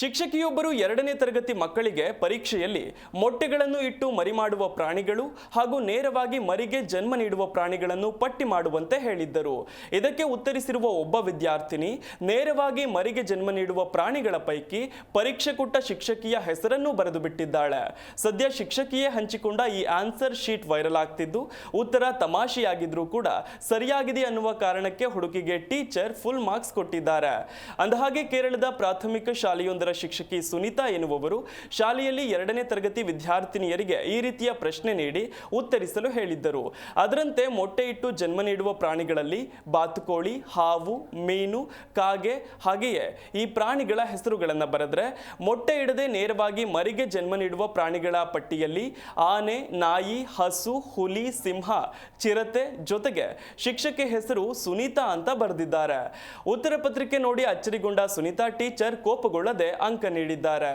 ಶಿಕ್ಷಕಿಯೊಬ್ಬರು ಎರಡನೇ ತರಗತಿ ಮಕ್ಕಳಿಗೆ ಪರೀಕ್ಷೆಯಲ್ಲಿ ಮೊಟ್ಟೆಗಳನ್ನು ಇಟ್ಟು ಮರಿ ಮಾಡುವ ಪ್ರಾಣಿಗಳು ಹಾಗೂ ನೇರವಾಗಿ ಮರಿಗೆ ಜನ್ಮ ನೀಡುವ ಪ್ರಾಣಿಗಳನ್ನು ಪಟ್ಟಿ ಮಾಡುವಂತೆ ಹೇಳಿದ್ದರು. ಇದಕ್ಕೆ ಉತ್ತರಿಸಿರುವ ಒಬ್ಬ ವಿದ್ಯಾರ್ಥಿನಿ, ನೇರವಾಗಿ ಮರಿಗೆ ಜನ್ಮ ನೀಡುವ ಪ್ರಾಣಿಗಳ ಪೈಕಿ ಪರೀಕ್ಷೆ ಕೊಟ್ಟ ಶಿಕ್ಷಕಿಯ ಹೆಸರನ್ನು ಬರೆದು ಬಿಟ್ಟಿದ್ದಾಳೆ ಸದ್ಯ ಶಿಕ್ಷಕಿಯೇ ಹಂಚಿಕೊಂಡ ಈ ಆನ್ಸರ್ ಶೀಟ್ ವೈರಲ್ ಆಗ್ತಿದ್ದು, ಉತ್ತರ ತಮಾಷೆಯಾಗಿದ್ರೂ ಕೂಡ ಸರಿಯಾಗಿದೆ ಅನ್ನುವ ಕಾರಣಕ್ಕೆ ಹುಡುಕಿಗೆ ಟೀಚರ್ ಫುಲ್ ಮಾರ್ಕ್ಸ್ ಕೊಟ್ಟಿದ್ದಾರೆ. ಅಂದಹಾಗೆ ಕೇರಳದ ಪ್ರಾಥಮಿಕ ಶಾಲೆಯೊಂದರ ಶಿಕ್ಷಕಿ ಸುನೀತಾ ಎನ್ನುವವರು ಶಾಲೆಯಲ್ಲಿ ಎರಡನೇ ತರಗತಿ ವಿದ್ಯಾರ್ಥಿನಿಯರಿಗೆ ಈ ರೀತಿಯ ಪ್ರಶ್ನೆ ನೀಡಿ ಉತ್ತರಿಸಲು ಹೇಳಿದ್ದರು. ಅದರಂತೆ ಮೊಟ್ಟೆ ಇಟ್ಟು ಜನ್ಮ ನೀಡುವ ಪ್ರಾಣಿಗಳಲ್ಲಿ ಬಾತುಕೋಳಿ, ಹಾವು, ಮೀನು, ಕಾಗೆ ಹಾಗೆಯೇ ಈ ಪ್ರಾಣಿಗಳ ಹೆಸರುಗಳನ್ನು ಬರೆದ್ರೆ ಮೊಟ್ಟೆ ಇಡದೆ ನೇರವಾಗಿ ಮರಿಗೆ ಜನ್ಮ ನೀಡುವ ಪ್ರಾಣಿಗಳ ಪಟ್ಟಿಯಲ್ಲಿ ಆನೆ, ನಾಯಿ, ಹಸು, ಹುಲಿ, ಸಿಂಹ, ಚಿರತೆ ಜೊತೆಗೆ ಶಿಕ್ಷಕಿ ಹೆಸರು ಸುನೀತಾ ಅಂತ ಬರೆದಿದ್ದಾರೆ. ಉತ್ತರ ಪತ್ರಿಕೆ ನೋಡಿ ಅಚ್ಚರಿಗೊಂಡ ಸುನೀತಾ ಟೀಚರ್ ಕೋಪಗೊಳ್ಳದೆ ಅಂಕ ನೀಡಿದ್ದಾರೆ.